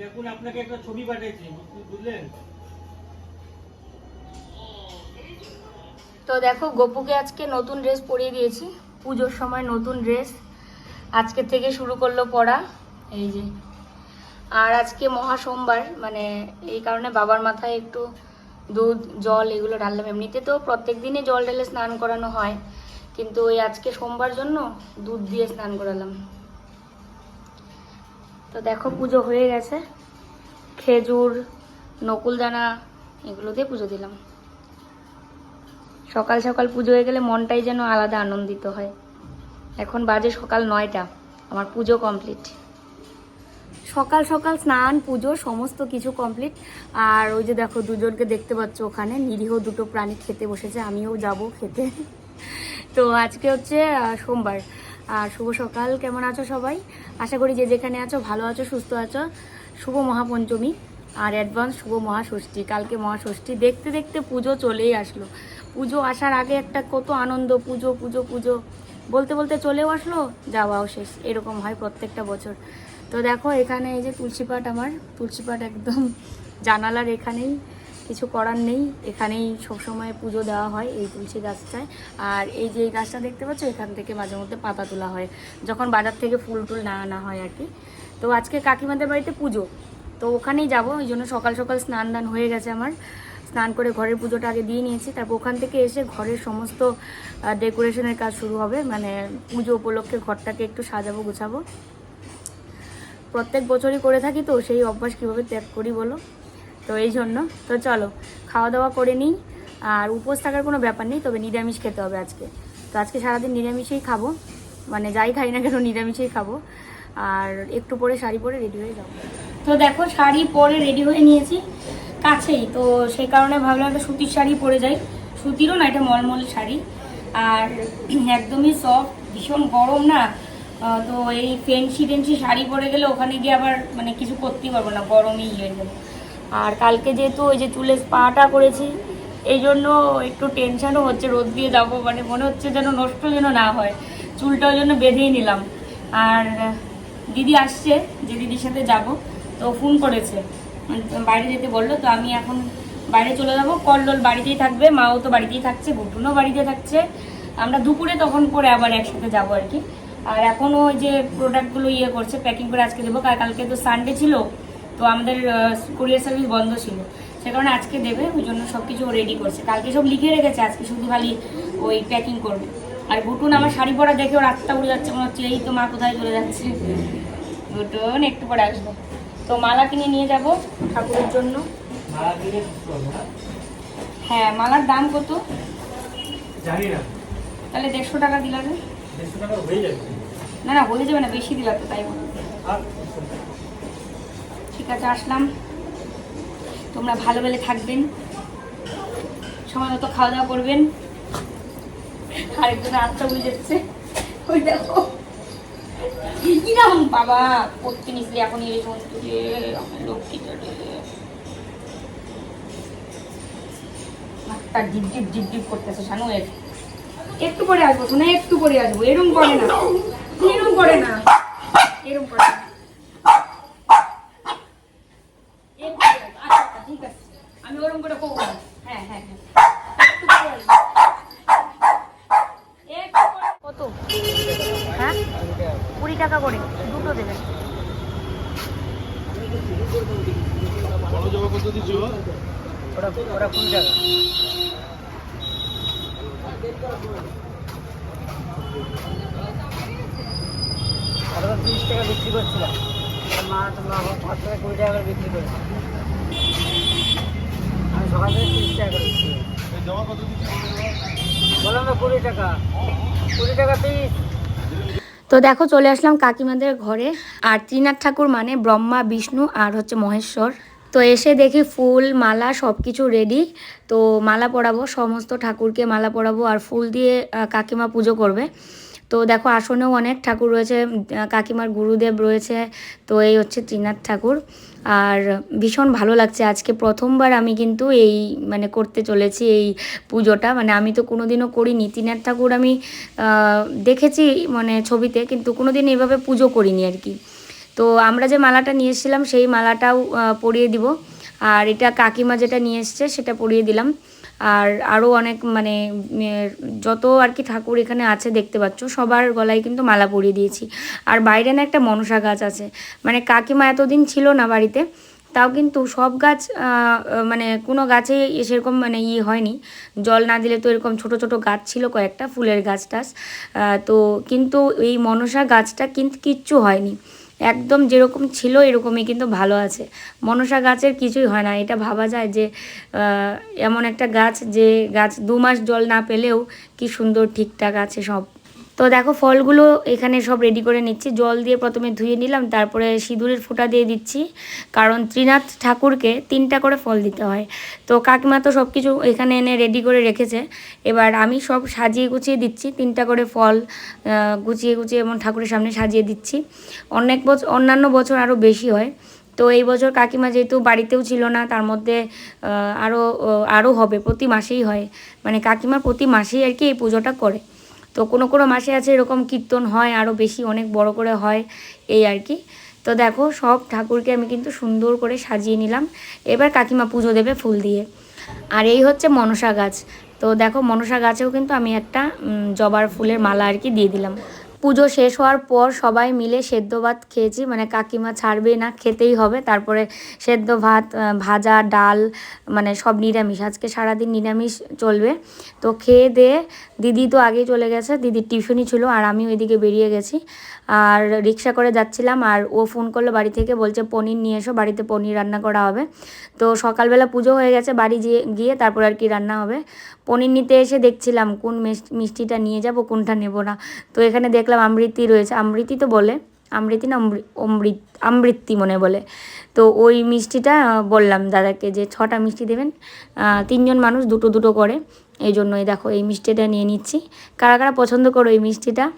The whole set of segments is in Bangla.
দেখুন, আপনাকে একটা ছবি পাঠিয়েছি, বুঝলেন? তো দেখো, গপুকে আজকে নতুন ড্রেস পরিয়ে দিয়েছি। পুজোর সময় নতুন ড্রেস আজকে থেকে শুরু করল পড়া। এই যে। আর আজকে মহা সোমবার মানে এই কারণে বাবার মাথায় একটু দুধ, জল এগুলো ঢাললাম। এমনিতে তো প্রত্যেক দিনে জল ঢেলে স্নান করানো হয়। কিন্তু ওই আজকে সোমবার জন্য দুধ দিয়ে স্নান করালাম। তো দেখো পুজো হয়ে গেছে। খেজুর, নকুলদানা, এগুলো দিয়ে পুজো দিলাম। সকাল সকাল পুজো হয়ে গেলে মনটাই যেন আলাদা আনন্দিত হয়। এখন বাজে সকাল নয়টা, আমার পুজো কমপ্লিট। সকাল সকাল স্নান, পুজো, সমস্ত কিছু কমপ্লিট। আর ওই যে দেখো, দুজনকে দেখতে পাচ্ছ ওখানে, নিরীহ দুটো প্রাণী খেতে বসেছে, আমিও যাব খেতে। তো আজকে হচ্ছে সোমবার। আর শুভ সকাল, কেমন আছো সবাই? আশা করি যে যেখানে আছো, ভালো আছো, সুস্থ আছো। শুভ মহাপঞ্চমী আর অ্যাডভান্স শুভ মহাষষ্ঠী। কালকে মহাষষ্ঠী। দেখতে দেখতে পুজো চলেই আসলো। পুজো আসার আগে একটা কত আনন্দ, পুজো পুজো পুজো। বলতে বলতে চলেও আসলো, যাওয়াও শেষ। এরকম হয় প্রত্যেকটা বছর। তো দেখো, এখানে এই যে তুলসী পাট আমার, তুলসী পাট একদম জানালার এখানেই। কিছু করার নেই। এখানেই সবসময় পুজো দেওয়া হয় এই তুলসী গাছটায়। আর এই যে এই গাছটা দেখতে পাচ্ছ, এখান থেকে মাঝে মধ্যে পাতা তোলা হয়, যখন বাজার থেকে ফুল টুল না আনা হয় আর কি। তো আজকে কাকিমাদের বাড়িতে পুজো। তো ওখানেই যাব ওই জন্য সকাল সকাল স্নান দান হয়ে গেছে আমার। স্নান করে ঘরের পুজোটা আগে দিয়ে নিয়েছি। তারপর ওখান থেকে এসে ঘরের সমস্ত ডেকোরেশনের কাজ শুরু হবে। মানে পুজো উপলক্ষে ঘরটাকে একটু সাজাবো, গুছাবো। প্রত্যেক বছরই করে থাকি তো, সেই অভ্যাস কীভাবে ত্যাগ করি বলো? তো এই জন্য। তো চলো খাওয়া দাওয়া করে নিই। আর উপোস থাকার কোনো ব্যাপার নেই, তবে নিরামিষ খেতে হবে আজকে। তো আজকে সারাদিন নিরামিষেই খাব। মানে যাই খাই না কেন, নিরামিষেই খাব। আর একটু পরে শাড়ি পরে রেডি হয়ে যাব। তো দেখো, শাড়ি পরে রেডি হয়ে নিয়েছি কাছেই। তো সেই কারণে ভাবলাম একটা সুতির শাড়ি পরে যাই। সুতিরও না, এটা মলমল শাড়ি। আর একদমই সফট ভীষণ গরম না? তো এই ফেন্সি টেন্সি শাড়ি পরে গেলে ওখানে গিয়ে আবার মানে কিছু করতেই পারব না, গরমই ইয়ে হয়ে যাবে। আর কালকে যেহেতু ওই যে চুলে স্পাটা করেছি, এই জন্য একটু টেনশানও হচ্ছে, রোদ দিয়ে যাব। মানে মনে হচ্ছে যেন নষ্ট যেন না হয়। চুলটা ওই জন্য বেঁধেই নিলাম। আর দিদি আসছে, যে দিদির সাথে যাব। তো ফোন করেছে। বাইরে যেতে বলল, তো আমি এখন বাইরে চলে যাব। কল্লোল বাড়িতেই থাকবে, মাও তো বাড়িতেই থাকছে, বুটুনও বাড়িতে থাকছে। আমরা দুপুরে তখন করে আবার একসাথে যাব আর কি। আর এখনও ওই যে প্রোডাক্টগুলো ইয়ে করছে প্যাকিং করে আজকে দেবো। কাল- কালকে তো সানডে ছিল। তো আমাদের কুরিয়ার সার্ভিস বন্ধ ছিল। সে কারণে আজকে দেবে ওই জন্য সব কিছু রেডি করছে। কালকে সব লিখে রেখেছে আজকে শুধু খালি ওই প্যাকিং করবে। আর বুটুন আমার শাড়ি পরা দেখে ওর রাতটা উড়ে যাচ্ছে মনে হচ্ছে এই তো মা কোথায় চলে যাচ্ছে? বুটুন একটু পরে আসব। তো মালা কিনে নিয়ে যাব ঠাকুরের জন্য। হ্যাঁ মালার দাম কত? জানি না। তাহলে দেড়শো টাকা দিলাম। না না হয়ে যাবে না বেশি দিলাম তো তাই বলো ঠিক আছে, আসলাম। তোমরা ভালো ভালো থাকবেন। সময় মতো খাওয়া দাওয়া করবেন। আরেকজন আত্মা বুঝে যাচ্ছে ওই দেখো। কিরম বাবা, পড়তে নিসলি এখন এই সমস্ত রে আমার লক্ষ্মীটা ডিপ ডিপ ডিপ ডিপ করতেছে শানু এর একটু পরে আসব শোনা, একটু পরে আসব। এরম করে না। এরম করে না। এরম করে না একটু পরে আসব। আচ্ছা, আচ্ছা, ঠিক আছে আমি ওরম করে করব হ্যাঁ হ্যাঁ হ্যাঁ। কত? হ্যাঁ? কুড়ি টাকা করে। দুটো দেবেন ওরা ওরা কোন জায়গা ওরা তিরিশ টাকা বিক্রি করছিলাম। মা আমার পাঁচ টাকা কুড়ি টাকা করে বিক্রি করেছে। তো দেখো, চলে আসলাম কাকিমাদের ঘরে। আর ত্রিনাথ ঠাকুর মানে ব্রহ্মা, বিষ্ণু আর হচ্ছে মহেশ্বর। তো এসে দেখি ফুল, মালা সব কিছু রেডি তো মালা পরাবো, সমস্ত ঠাকুরকে মালা পরাবো আর ফুল দিয়ে কাকিমা পুজো করবে। তো দেখো আসনেও অনেক ঠাকুর রয়েছে কাকিমার গুরুদেব রয়েছে, তো এই হচ্ছে ত্রিনাথ ঠাকুর। আর ভীষণ ভালো লাগছে, আজকে প্রথমবার আমি কিন্তু এই মানে করতে চলেছি এই পুজোটা মানে আমি তো কোনোদিনও করিনি। ত্রিনাথ ঠাকুর আমি দেখেছি মানে ছবিতে, কিন্তু কোনোদিন এইভাবে পুজো করিনি আর কি। তো আমরা যে মালাটা নিয়ে এসেছিলাম, সেই মালাটাও পরিয়ে দিব। আর এটা কাকিমা যেটা নিয়ে এসছে, সেটা পরিয়ে দিলাম। আর আরও অনেক মানে যত আর কি ঠাকুর এখানে আছে দেখতে পাচ্ছ, সবার গলায় কিন্তু মালা পরিয়ে দিয়েছি। আর বাইরে না একটা মনসা গাছ আছে। মানে কাকিমা এতদিন ছিল না বাড়িতে, তাও কিন্তু সব গাছ মানে কোনো গাছে সেরকম মানে ইয়ে হয়নি। জল না দিলে তো এরকম ছোট ছোট গাছ ছিল কয়েকটা, ফুলের গাছ টাছ। তো কিন্তু এই মনসা গাছটা কিন্তু কিচ্ছু হয়নি। একদম যেরকম ছিল, এরকমই কিন্তু ভালো আছে। মনসা গাছের কিছুই হয় না। এটা ভাবা যায় যে এমন একটা গাছ যে গাছ দু মাস জল না পেলেও কি সুন্দর ঠিকঠাক আছে সব। তো দেখো ফলগুলো এখানে সব রেডি করে নিচ্ছি। জল দিয়ে প্রথমে ধুয়ে নিলাম, তারপরে সিঁদুরের ফোঁটা দিয়ে দিচ্ছি। কারণ ত্রিনাথ ঠাকুরকে তিনটা করে ফল দিতে হয়। তো কাকিমা তো সব কিছু এখানে এনে রেডি করে রেখেছে। এবার আমি সব সাজিয়ে গুছিয়ে দিচ্ছি, তিনটা করে ফল গুছিয়ে গুছিয়ে এমন ঠাকুরের সামনে সাজিয়ে দিচ্ছি। অনেক বছর অন্যান্য বছর আরও বেশি হয়। তো এই বছর কাকিমা যেহেতু বাড়িতেও ছিল না, তার মধ্যে আরও আরও হবে, প্রতি মাসেই হয়। মানে কাকিমা প্রতি মাসেই আর কি এই পুজোটা করে। তো কোনো কোনো মাসে আছে এরকম কীর্তন হয় আরও বেশি অনেক বড় করে হয় এই আর কি। তো দেখো, সব ঠাকুরকে আমি কিন্তু সুন্দর করে সাজিয়ে নিলাম। এবার কাকিমা পুজো দেবে ফুল দিয়ে। আর এই হচ্ছে মনসা গাছ। তো দেখো, মনসা গাছেও কিন্তু আমি একটা জবার ফুলের মালা আর কি দিয়ে দিলাম। পুজো শেষ হওয়ার পর সবাই মিলে সেদ্ধ ভাত খেয়েছি। মানে কাকিমা ছাড়বে না, খেতেই হবে। তারপরে সেদ্ধ ভাত ভাজা, ডাল মানে সব নিরামিষ। আজকে সারাদিন নিরামিষ চলবে। তো খেয়ে দিয়ে দিদি তো আগেই চলে গেছে, দিদির টিউশনই ছিল আর আমি ওইদিকে বেরিয়ে গেছি। আর রিক্সা করে যাচ্ছিলাম আর ও ফোন করল বাড়ি থেকে, বলছে পনির নিয়ে এসো, বাড়িতে পনির রান্না করা হবে। তো সকালবেলা পুজো হয়ে গেছে, বাড়ি গিয়ে তারপর আর কি রান্না হবে। পনির নিতে এসে দেখছিলাম কোন মিষ্টিটা নিয়ে যাব, কোনটা নেব না। তো এখানে দেখলাম আমৃতি রয়েছে, আমৃতি তো বলে, আমৃতি না অমৃ- অমৃত আমৃতি মনে বলে। তো ওই মিষ্টিটা বললাম দাদাকে যে ছটা মিষ্টি দেবেন তিনজন মানুষ দুটো দুটো করে। এই জন্যই দেখো এই মিষ্টিটা নিয়ে নিচ্ছি। কারা কারা পছন্দ করো এই মিষ্টিটা?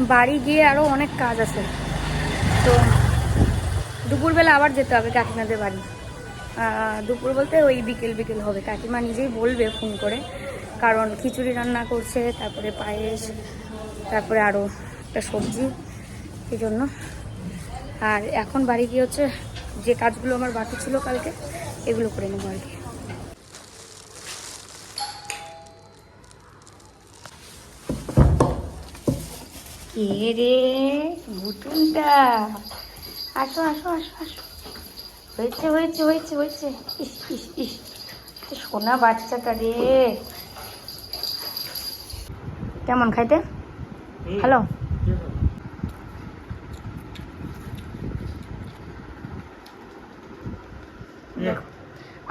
বাড়ি গিয়ে আরও অনেক কাজ আছে। তো দুপুরবেলা আবার যেতে হবে কাকিমাদের বাড়ি। দুপুর বলতে ওই বিকেল বিকেল হবে। কাকিমা নিজেই বলবে ফোন করে। কারণ খিচুড়ি রান্না করছে, তারপরে পায়েস, তারপরে আরও একটা সবজি, এই জন্য। আর এখন বাড়ি গিয়ে হচ্ছে যে কাজগুলো আমার বাকি ছিল কালকে, এগুলো করে নেব আর কি। কে রে বুটুনটা আসো আসো আসো আসো। হয়েছে হয়েছে হয়েছে হয়েছে। ইস ইস ইস। সোনা বাচ্চাটা রে। কেমন খাইতে? হ্যালো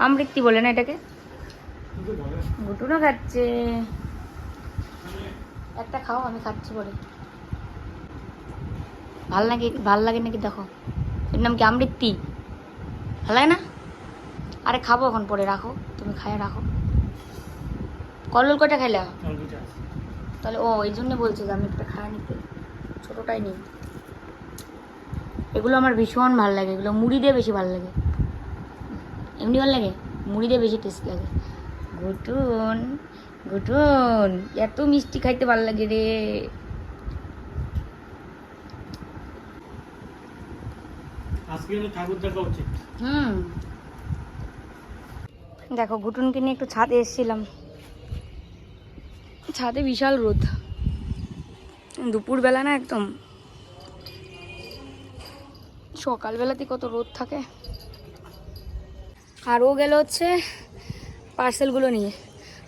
আমৃত্তি বলে না এটাকে? গুটুনো খাচ্ছে। একটা খাও আমি খাচ্ছি বলে। ভালো লাগে ভালো লাগে নাকি দেখো। এর নাম কি আমৃত্তি ভালো লাগে না? আরে খাব এখন পরে রাখো তুমি খায় রাখো। কলল কটা খাইলা? তাহলে ও এই জন্য বলছি যে আমি একটা খাই নিতে। ছোটোটাই নিই। এগুলো আমার ভীষণ ভালো লাগে এগুলো মুড়ি দিয়ে বেশি ভালো লাগে। এমনি ভালো লাগে? মুড়ি দিয়ে বেশি টেস্ট লাগে। ঘুটুন ঘুটুন এত মিষ্টি খাইতে ভালো লাগে রে আজকে কিন্তু ঠাকুর দেখা উচিত হুম। দেখো ঘুটুনকে নিয়ে একটু ছাদে এসেছিলাম। ছাদে বিশাল রোদ। দুপুরবেলা না একদম। সকালবেলাতে কত রোদ থাকে। আর ও গেল হচ্ছে পার্সেলগুলো নিয়ে।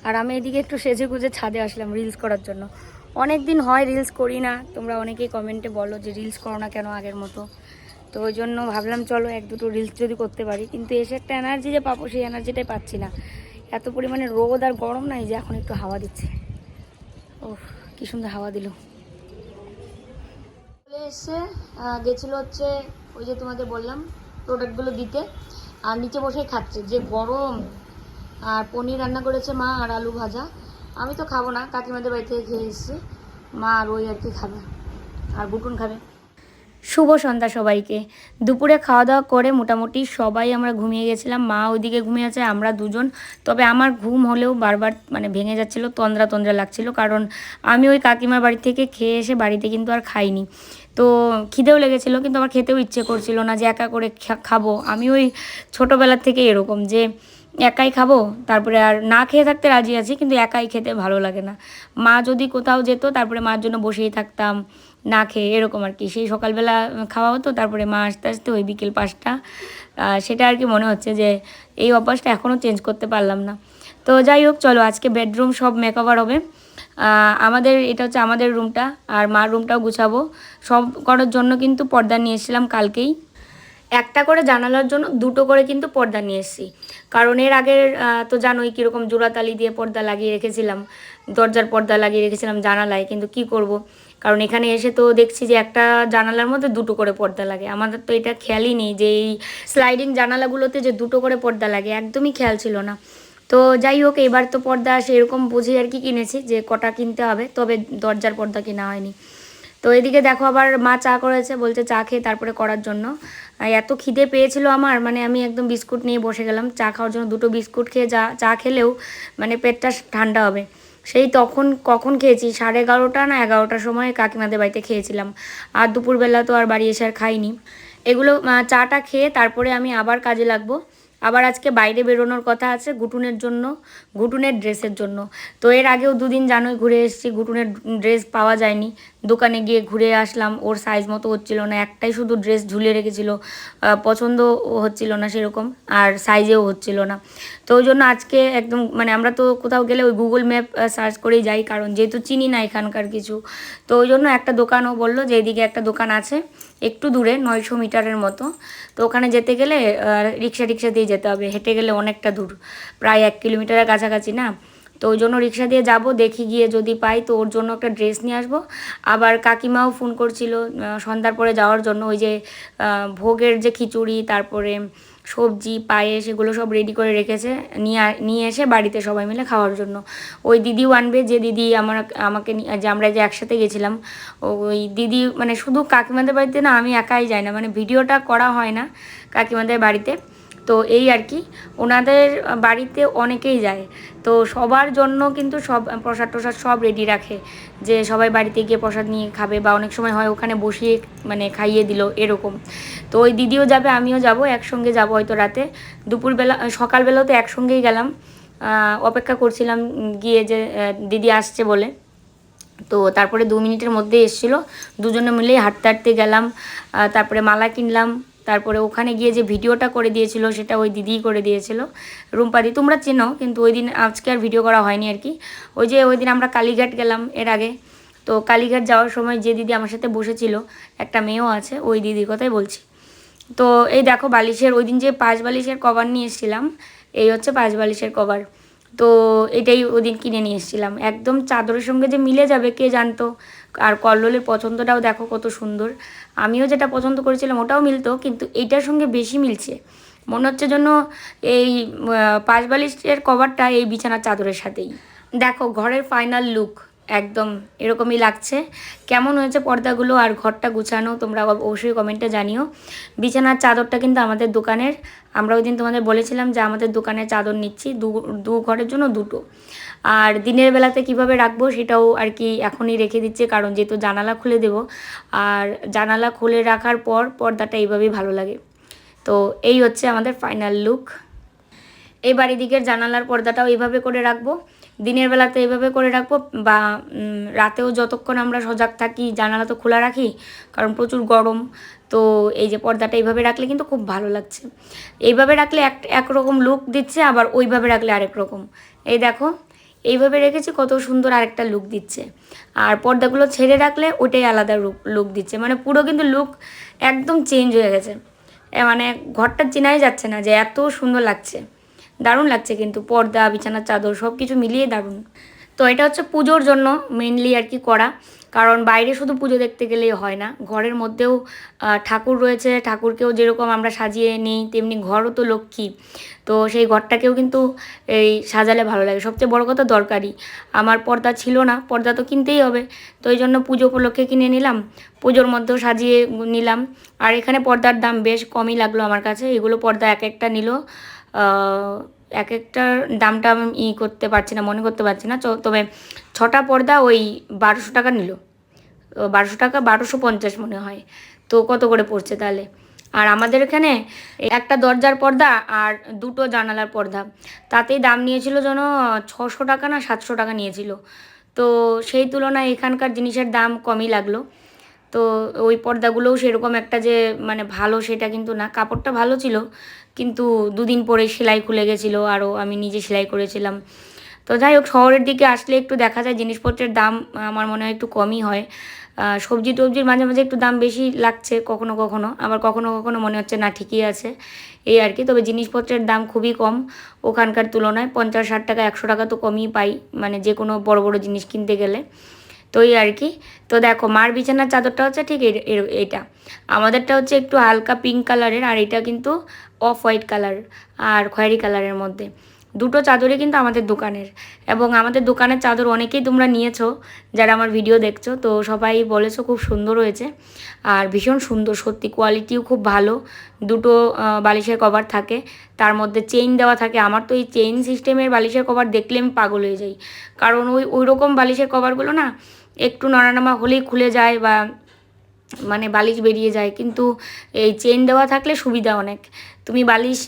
আর আমি এদিকে একটু সেজে গুজে ছাদে আসলাম রিলস করার জন্য। অনেক দিন হয় রিলস করি না। তোমরা অনেকেই কমেন্টে বলো যে রিলস করো না কেন আগের মতো। তো ওই জন্য ভাবলাম চলো এক দুটো রিলস যদি করতে পারি। কিন্তু এসে একটা এনার্জি যে পাবো সেই এনার্জিটাই পাচ্ছি না। এত পরিমাণে রোদ আর গরম নাই যে এখন একটু হাওয়া দিচ্ছে। ও কি সুন্দর হাওয়া দিল। আহ, গেছিল হচ্ছে ওই যে তোমাদের বললাম প্রোডাক্টগুলো দিতে। আর নিচে বসেই খাচ্ছে যে গরম। আর পনির রান্না করেছে মা আর আলু ভাজা। আমি তো খাব না কাকিমাদের বাড়ি থেকে খেয়ে এসেছি। মা আর ওই আর কি খাবে আর বুটুন খাবে। শুভ সন্ধ্যা সবাইকে। দুপুরে খাওয়া দাওয়া করে মোটামুটি সবাই আমরা ঘুমিয়ে গেছিলাম। মা ওইদিকে ঘুমিয়ে আছে, আমরা দুজন। তবে আমার ঘুম হলেও বারবার মানে ভেঙে যাচ্ছিল, তন্দ্রা তন্দ্রা লাগছিল। কারণ আমি ওই কাকিমার বাড়ি থেকে খেয়ে এসে বাড়িতে কিন্তু আর খাইনি। তো খিদেও লেগেছিলো, কিন্তু আমার খেতেও ইচ্ছে করছিল না যে একা করে খাব। আমি ওই ছোটোবেলার থেকে এরকম যে একাই খাব, তারপরে আর না খেয়ে থাকতে রাজি আছি, কিন্তু একাই খেতে ভালো লাগে না। মা যদি কোথাও যেত, তারপরে মার জন্য বসেই থাকতাম। না খেয়ে এরকম আর কি। সেই সকালবেলা খাওয়া হতো, তারপরে মা আস্তে আস্তে ওই বিকেল পাঁচটা সেটা আর কি মনে হচ্ছে যে এই অভ্যাসটা এখনও চেঞ্জ করতে পারলাম না। তো যাই হোক, চলো আজকে বেডরুম সব মেকওভার হবে। আমাদের, এটা হচ্ছে আমাদের রুমটা আর মার রুমটাও গুছাবো। সব করার জন্য কিন্তু পর্দা নিয়ে এসেছিলাম কালকেই। একটা করে জানালার জন্য দুটো করে কিন্তু পর্দা নিয়ে এসেছি। কারণ এর আগের তো জানোই কীরকম জোড়াতালি দিয়ে পর্দা লাগিয়ে রেখেছিলাম, দরজার পর্দা লাগিয়ে রেখেছিলাম জানালায়, কিন্তু কি করব? কারণ এখানে এসে তো দেখছি যে একটা জানালার মধ্যে দুটো করে পর্দা লাগে। আমাদের তো এটা খেয়ালই নেই যে এই স্লাইডিং জানালাগুলোতে যে দুটো করে পর্দা লাগে, একদমই খেয়াল ছিল না। তো যাই হোক, এবার তো পর্দা সেরকম বুঝে আর কি কিনেছি যে কটা কিনতে হবে, তবে দরজার পর্দা কেনা হয়নি। তো এদিকে দেখো আবার মা চা করেছে, বলছে চা খেয়ে তারপরে করার জন্য। এত খিদে পেয়েছিল আমার মানে আমি একদম বিস্কুট নিয়ে বসে গেলাম। চা খাওয়ার জন্য দুটো বিস্কুট খেয়ে যা, চা খেলেও মানে পেটটা ঠান্ডা হবে। সেই তখন, কখন খেয়েছি? সাড়ে এগারোটা না এগারোটার সময় কাকিমাদের বাড়িতে খেয়েছিলাম। আর দুপুরবেলা তো আর বাড়ি এসে আর খাইনি। এগুলো চাটা খেয়ে তারপরে আমি আবার কাজে লাগবো। আবার আজকে বাইরে বেরোনোর কথা আছে গুটুনের জন্য, গুটুনের ড্রেসের জন্য। তো এর আগেও দুদিন জানোই ঘুরে এসেছি, গুটুনের ড্রেস পাওয়া যায়নি। দোকানে গিয়ে ঘুরে আসলাম, ওর সাইজ মতো হচ্ছিল না, একটাই শুধু ড্রেস ঝুলে রেখেছিল। পছন্দ হচ্ছিল না সেরকম, আর সাইজেও হচ্ছিল না। তো ওই জন্য আজকে একদম মানে আমরা তো কোথাও গেলে ওই গুগল ম্যাপ সার্চ করেই যাই, কারণ যেহেতু চিনি না এখানকার কিছু। তো ওই জন্য একটা দোকানও বলল, যে এদিকে একটা দোকান আছে। একটু দূরে, নয়শো মিটারের মতো। তো ওখানে যেতে গেলে রিক্সা রিক্সা দিয়ে যেতে হবে। হেঁটে গেলে অনেকটা দূর। প্রায় এক কিলোমিটারের কাছাকাছি, না? তো ওই জন্য রিক্সা দিয়ে যাব, দেখি গিয়ে যদি পাই, তো ওর জন্য একটা ড্রেস নিয়ে আসব। আবার কাকিমাও ফোন করছিল সন্ধ্যার পরে যাওয়ার জন্য। ওই যে ভোগের যে খিচুড়ি, তারপরে সবজি, পায়েস এগুলো সব রেডি করে রেখেছে। নিয়ে নিয়ে এসে বাড়িতে সবাই মিলে খাওয়ার জন্য। ওই দিদিও আনবে, যে দিদি আমার আমাকে যে আমরা যে একসাথে গেছিলাম, ওই দিদি মানে শুধু কাকিমাদের বাড়িতে না, আমি একাই যাই না। মানে ভিডিওটা করা হয় না কাকিমাদের বাড়িতে। তো এই আর কি। ওনাদের বাড়িতে অনেকেই যায়। তো সবার জন্য কিন্তু সব প্রসাদ টসাদ সব রেডি রাখে। যে সবাই বাড়িতে গিয়ে প্রসাদ নিয়ে খাবে বা অনেক সময় হয় ওখানে বসিয়ে মানে খাইয়ে দিল এরকম। তো ওই দিদিও যাবে, আমিও যাব, একসঙ্গে যাব হয়তো রাতে। দুপুরবেলা সকালবেলাও তো একসঙ্গেই গেলাম। অপেক্ষা করছিলাম গিয়ে যে দিদি আসছে বলে। তো তারপরে দু মিনিটের মধ্যে এসেছিল। দুজনে মিলেই হাঁটতে হাঁটতে গেলাম। তারপরে মালা কিনলাম। তারপরে ওখানে গিয়ে যে ভিডিওটা করে দিয়েছিল, সেটা ওই দিদিই করে দিয়েছিল। রুম্পাদি, তোমরা চেনো, কিন্তু ওই দিন আজকে আর ভিডিও করা হয়নি আর কি। ওই যে ওই দিন আমরা কালীঘাট গেলাম এর আগে। তো কালীঘাট যাওয়ার সময় যে দিদি আমার সাথে বসেছিল, একটা মেয়েও আছে, ওই দিদির কথাই বলছি। তো এই দেখো বালিশের, ওই দিন যে পাঁচ বালিশের কভার নিয়ে এসেছিলাম, এই হচ্ছে পাঁচ বালিশের কভার। তো এটাই ওদিন কিনে নিয়ে এসেছিলাম। একদম চাদরের সঙ্গে যে মিলে যাবে, কে জানতো? আর কল্লোলের পছন্দটাও দেখো কত সুন্দর। আমিও যেটা পছন্দ করেছিলাম ওটাও মিলতো, কিন্তু এইটার সঙ্গে বেশি মিলছে। মনে হচ্ছে জন্য এই পাঁচ বালিশের কভারটা এই বিছানার চাদরের সাথেই। দেখো, ঘরের ফাইনাল লুক একদম এরকমই লাগছে। কেমন হয়েছে পর্দাগুলো আর ঘরটা গুছানো তোমরা অবশ্যই কমেন্টে জানিও। বিছানার চাদরটা কিন্তু আমাদের দোকানের। আমরা ওই দিন তোমাদের বলেছিলাম যে আমাদের দোকানের চাদর নিচ্ছি দু দু ঘরের জন্য দুটো। আর দিনের বেলাতে কীভাবে রাখব সেটাও আর কি এখনই রেখে দিচ্ছে, কারণ যেহেতু জানালা খুলে দেবো। আর জানালা খুলে রাখার পর পর্দাটা এইভাবেই ভালো লাগে। তো এই হচ্ছে আমাদের ফাইনাল লুক। এই বাড়ি দিকের জানালার পর্দাটাও এইভাবে করে রাখব। দিনের বেলাতে এইভাবে করে রাখব বা রাতেও যতক্ষণ আমরা সজাগ থাকি, জানালা তো খোলা রাখি, কারণ প্রচুর গরম, তো এই যে পর্দাটা এইভাবে রাখলে কিন্তু খুব ভালো লাগছে। এইভাবে রাখলে এক একরকম লুক দিচ্ছে, আবার ওইভাবে রাখলে আরেক রকম। এই দেখো, এইভাবে রেখেছি, কত সুন্দর আরেকটা লুক দিচ্ছে। আর পর্দাগুলো ছেড়ে রাখলে ওটাই আলাদা লুক দিচ্ছে। মানে পুরো কিন্তু লুক একদম চেঞ্জ হয়ে গেছে। মানে ঘরটা চেনাই যাচ্ছে না যে এত সুন্দর লাগছে। দারুণ লাগছে কিন্তু, পর্দা, বিছানার চাদর সব কিছু মিলিয়ে দারুণ। তো এটা হচ্ছে পুজোর জন্য মেনলি আর কি করা। কারণ বাইরে শুধু পুজো দেখতে গেলেই হয় না। ঘরের মধ্যেও ঠাকুর রয়েছে, ঠাকুরকেও যেরকম আমরা সাজিয়ে নিই, তেমনি ঘরও তো লক্ষ্মী। তো সেই ঘরটাকেও কিন্তু এই সাজালে ভালো লাগে। সবচেয়ে বড় কথা দরকারি। আমার পর্দা ছিল না, পর্দা তো কিনতেই হবে। তো এই জন্য পুজো উপলক্ষে কিনে নিলাম। পুজোর মধ্যেও সাজিয়ে নিলাম। আর এখানে পর্দার দাম বেশ কমই লাগল আমার কাছে। এগুলো পর্দা এক একটা নিল। এক একটার দামটা আমি ই করতে পারছি না, মনে করতে পারছি না। তবে ছটা পর্দা ওই বারোশো টাকা নিল। বারোশো টাকা বারোশো পঞ্চাশ মনে হয়। তো কত করে পড়ছে তাহলে? আর আমাদের এখানে একটা দরজার পর্দা আর দুটো জানালার পর্দা। তাতেই দাম নিয়েছিল যেন ছশো টাকা না সাতশো টাকা নিয়েছিল। তো সেই তুলনায় এখানকার জিনিসের দাম কমই লাগল। তো ওই পর্দাগুলোও সেরকম একটা যে মানে ভালো সেটা কিন্তু না। কাপড়টা ভালো ছিল কিন্তু দুদিন পরে সেলাই খুলে গেছিল আরও আমি নিজে সেলাই করেছিলাম। তো যাই হোক, শহরের দিকে আসলে একটু দেখা যায়, জিনিসপত্রের দাম আমার মনে হয় একটু কমই হয়। সবজি টবজির মাঝে মাঝে একটু দাম বেশি লাগছে কখনো কখনো, আবার কখনো কখনো মনে হচ্ছে না ঠিকই আছে, এই আর কি। তবে জিনিসপত্রের দাম খুবই কম, ওখানকার তুলনায় পঞ্চাশ ষাট টাকা, একশো টাকা তো কমই পাই মানে যে কোনো বড় বড় জিনিস কিনতে গেলে। তো এই আর কি। তো দেখো, মার বিছানার চাদরটা হচ্ছে ঠিক এর- আমাদেরটা হচ্ছে একটু হালকা পিঙ্ক কালারের আর এটা কিন্তু অফ হোয়াইট কালার আর খয়েরি কালারের মধ্যে। দুটো চাদরই কিন্তু আমাদের দোকানের। এবং আমাদের দোকানের চাদর অনেকেই তোমরা নিয়েছো, যারা আমার ভিডিও দেখছ, তো সবাই বলেছ খুব সুন্দর হয়েছে। আর ভীষণ সুন্দর, সত্যি কোয়ালিটিও খুব ভালো। দুটো বালিশের কভার থাকে, তার মধ্যে চেইন দেওয়া থাকে। আমার তো এই চেইন সিস্টেমের বালিশের কভার দেখলে আমি পাগল হয়ে যাই। কারণ ওই ওই রকম বালিশের কভারগুলো না একটু নড়ানামা হলেই খুলে যায় বা মানে বালিশ বেরিয়ে যায়। কিন্তু এই চেন দেওয়া থাকলে সুবিধা অনেক। তুমি বালিশ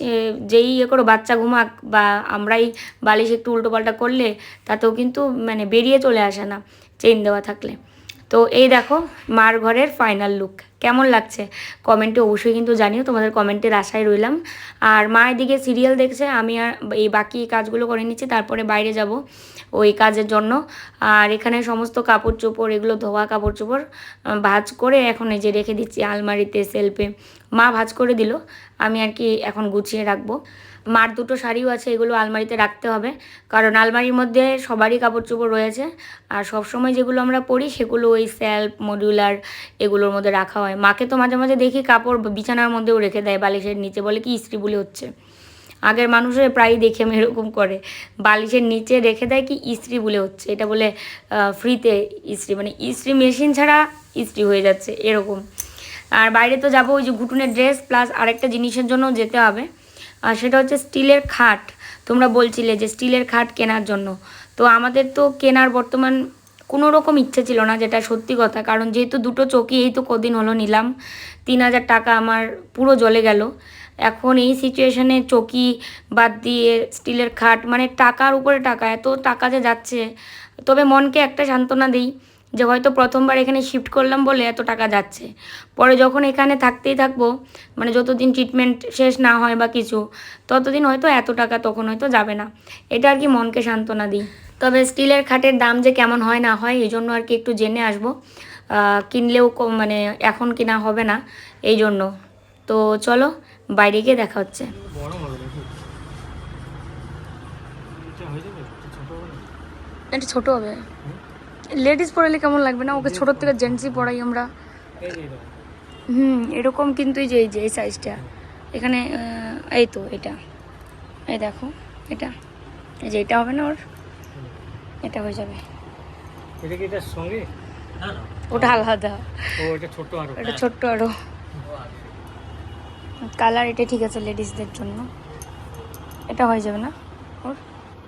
যেই ইয়ে করো, বাচ্চা ঘুমাক বা আমরাই বালিশ একটু উল্টোপাল্টা করলে তাতেও কিন্তু মানে বেরিয়ে চলে আসে না চেন দেওয়া থাকলে। তো এই দেখো, মার ঘরের ফাইনাল লুক কেমন লাগছে? কমেন্টে অবশ্যই কিন্তু জানিও, তোমাদের কমেন্টের আশায় রইলাম। আর মা এদিকে সিরিয়াল দেখছে, আমি আর এই বাকি কাজগুলো করে নিচ্ছি, তারপরে বাইরে যাব। ওই কাজের জন্য। আর এখানে সমস্ত কাপড় চোপড় এগুলো ধোয়া কাপড় চোপড় ভাঁজ করে এখন এই যে রেখে দিচ্ছি আলমারিতে সেলফে। মা ভাজ করে দিল, আমি আর কি এখন গুছিয়ে রাখব। মার দুটো শাড়িও আছে, এগুলো আলমারিতে রাখতে হবে। কারণ আলমারির মধ্যে সবারই কাপড় চোপড় রয়েছে। আর সব সময় যেগুলো আমরা পরি, সেগুলো ওই সেলফ মডিউলার এগুলোর মধ্যে রাখা হয়। মাকে তো মাঝে মাঝে দেখি কাপড় বিছানার মধ্যেও রেখে দেয়, বালিশের নিচে বলে কি ইস্ত্রি বলে হচ্ছে। আগের মানুষের প্রায় দেখে আমি এরকম করে। বালিশের নিচে রেখে দেয় কি ইস্ত্রি বলে হচ্ছে। এটা বলে ফ্রিতে ইস্ত্রি। মানে ইস্ত্রি মেশিন ছাড়া ইস্ত্রি হয়ে যাচ্ছে এরকম। আর বাইরে তো যাব ওই যে ঘুটুনের ড্রেস প্লাস আরেকটা জিনিসের জন্য যেতে হবে। আর সেটা হচ্ছে স্টিলের খাট। তোমরা বলছিলে যে স্টিলের খাট কেনার জন্য। তো আমাদের তো কেনার বর্তমান কোনো রকম ইচ্ছে ছিল না যেটা সত্যি কথা। কারণ যেহেতু দুটো চকি, এই তো কদিন হলো নিলাম। তিন হাজার টাকা আমার পুরো জলে গেল। এখন এই সিচুয়েশনে চকি বাদ দিয়ে স্টিলের খাট মানে টাকার উপরে টাকা, এত টাকা যে যাচ্ছে। তবে মনকে একটা সান্ত্বনা দিই যে হয়তো প্রথমবার এখানে শিফট করলাম বলে এত টাকা যাচ্ছে। পরে যখন এখানে থাকতেই থাকব মানে যতদিন ট্রিটমেন্ট শেষ না হয় বা কিছু, ততদিন হয়তো এত টাকা তখন হয়তো যাবে না। এটা আর কি মনকে সান্ত্বনা দিই। তবে স্টিলের খাটের দাম যে কেমন হয় না হয়, এই জন্য আর কি একটু জেনে আসব। কিনলেও মানে এখন কিনা হবে না, এই জন্য। তো চলো বাইরে গিয়ে দেখা হচ্ছে। এটা ছোট হবে। না? এটা ছোট হবে লেডিস পরালে কেমন লাগবে না? ওকে ছোটোর থেকে জেন্টসই পড়াই আমরা। হুম এরকম কিন্তু এই যে এই যে এই সাইজটা এখানে এই তো এটা। এই দেখো এটা। এই যে এটা হবে না ওর? এটা হয়ে যাবে। এটা কি এটার সঙ্গে? না না। ওটা আলাদা। ও এটা ছোট আরও। এটা ছোট্ট আরও। কালার এটা ঠিক আছে লেডিসদের জন্য। এটা হয়ে যাবে না? ওর?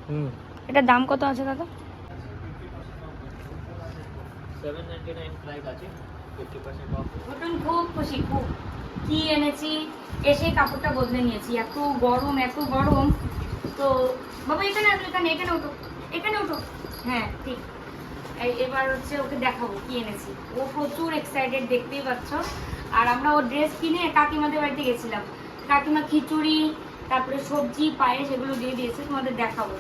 হুম। এটার দাম কত আছে দাদা? খুব খুশি খুব। কি এনেছি? এসে কাপড়টা বদলে নিয়েছি। এত গরম এত গরম। তো বাবা এখানে আসো এখানে এখানে ওঠো এখানে ওঠো। হ্যাঁ ঠিক। এই- এবার হচ্ছে ওকে দেখাবো কি এনেছি। ও প্রচুর এক্সাইটেড দেখতেই পাচ্ছ। আর আমরা ও ড্রেস কিনে কাকিমাদের বাড়িতে গেছিলাম। কাকিমা খিচুড়ি তারপরে সবজি পায়েস এগুলো দিয়ে দিয়েছে তোমাদের দেখাবো।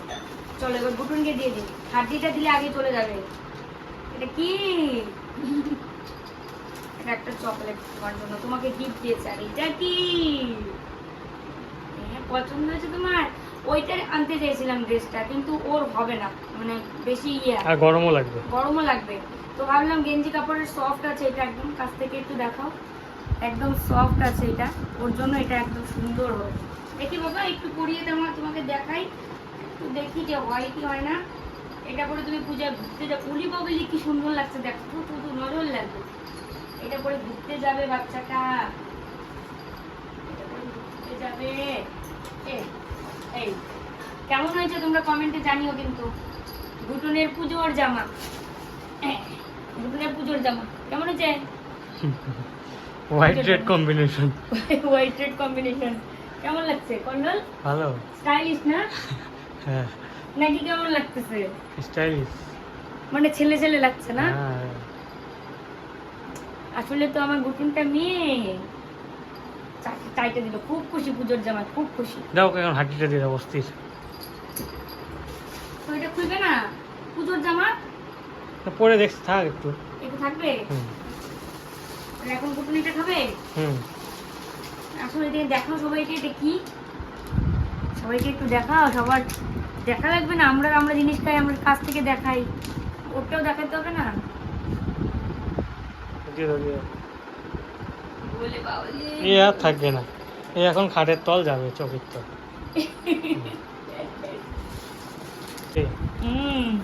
চলো এবার বুটুনকে দিয়ে দিই। হাড্ডিটা দিলে আগে চলে যাবে। এটা কি? এটা একটা চকলেট তোমার জন্য। তোমাকে গিফট দিয়েছে। আর এটা কি? হ্যাঁ, পছন্দ হয়েছে তোমার? ওইটার আনতে চেয়েছিলাম ড্রেসটা কিন্তু ওর হবে না। মানে বেশি ইয়ে। আর গরমও লাগবে। গরমও লাগবে। তো ভাবলাম গেঞ্জি কাপড়ের সফট আছে এটা একদম কাছ থেকে একটু দেখাও। একদম সফট আছে এটা। ওর জন্য এটা একদম সুন্দর হবে দেখি বাবা একটু পরিয়ে তোমার তোমাকে দেখাই। একটু দেখি যে হয় কি হয় না। এটা পরে তুমি পূজা ঘুরতে যাও। উলি বাবলি কি সুন্দর লাগছে দেখো। তো তো তো নজর লাগবে। এটা পরে ঘুরতে যাবে বাচ্চাটা। এটা পরে ঘুরতে যাবে। এই, এই। কেমন হয়েছে তোমরা কমেন্টে জানিও কিন্তু। ঘুটনের পুজোর জামা। ঘুটনের পুজোর জামা। কেমন হয়েছে? White red combination white red combination কেমন লাগছে কন্ডল ভালো। স্টাইলিশ না? হ্যাঁ। নাকি কেমন লাগতেছে? স্টাইলিশ মানে ছেলে ছেলে লাগছে না? হ্যাঁ। আসলে তো আমার গুটুনটা মেয়ে। চারটে টাইটে দিল খুব খুশি পুজোর জামা খুব খুশি। দাও এখন হাঁটিটা দিয়ে দাও অস্থির। তো এটা খুলবে না? পুজোর জামা? পরে দেখছি থাক একটু। একটু থাকবে? এখন গুটুন এটা খাবে? হুম। আসলে এটা দেখাও সবাইকে এটা কি? সবাইকে একটু দেখাও সবার দেখা লাগবে না আমরা আমরা জিনিস খাই আমরা কাছ থেকে দেখাই। ওটাও দেখাতে হবে না? এ আর থাকবে না। এ এখন খাটের তল যাবে চোখের তল। হুম।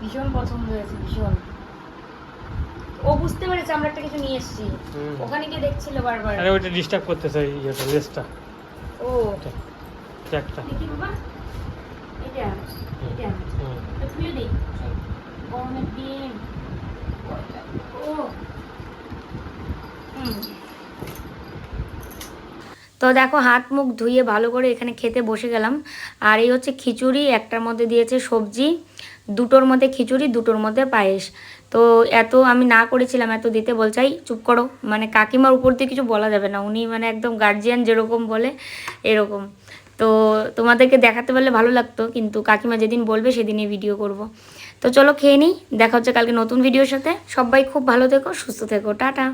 ভীষণ পছন্দ হয়েছে ভীষণ। ও বুঝতে পেরেছে আমরা একটা কিছু নিয়ে এসেছি। ওখানে গিয়ে দেখছিল বারবার। আরে ওইটা ডিস্টার্ব করতেছে এই ইয়েটা লেসটা ও। ট্যাগটা দেখি বাবা। এটা এটা হুম এটা খুলে দিই গরমের দিন। ও। হুম। তো দেখো হাত মুখ ধুয়ে ভালো করে এখানে খেতে বসে গেলাম। আর এই হচ্ছে খিচুড়ি একটার মধ্যে দিয়েছে সবজি দুটোর মধ্যে খিচুড়ি দুটোর মধ্যে পায়েস। তো এত আমি না করেছিলাম, এত দিতে বল, চাই চুপ করো। মানে কাকিমার উপর দিয়ে কিছু বলা যাবে না, উনি মানে একদম গার্জিয়ান যেরকম বলে, এরকম। তো তোমাদেরকে দেখাতে পারলে ভালো লাগতো, কিন্তু কাকিমা যেদিন বলবে সেদিনই ভিডিও করব। তো চলো খেয়ে নিই, দেখা হচ্ছে কালকে নতুন ভিডিওর সাথে। সবাই খুব ভালো থেকো, সুস্থ থেকো, টাটা।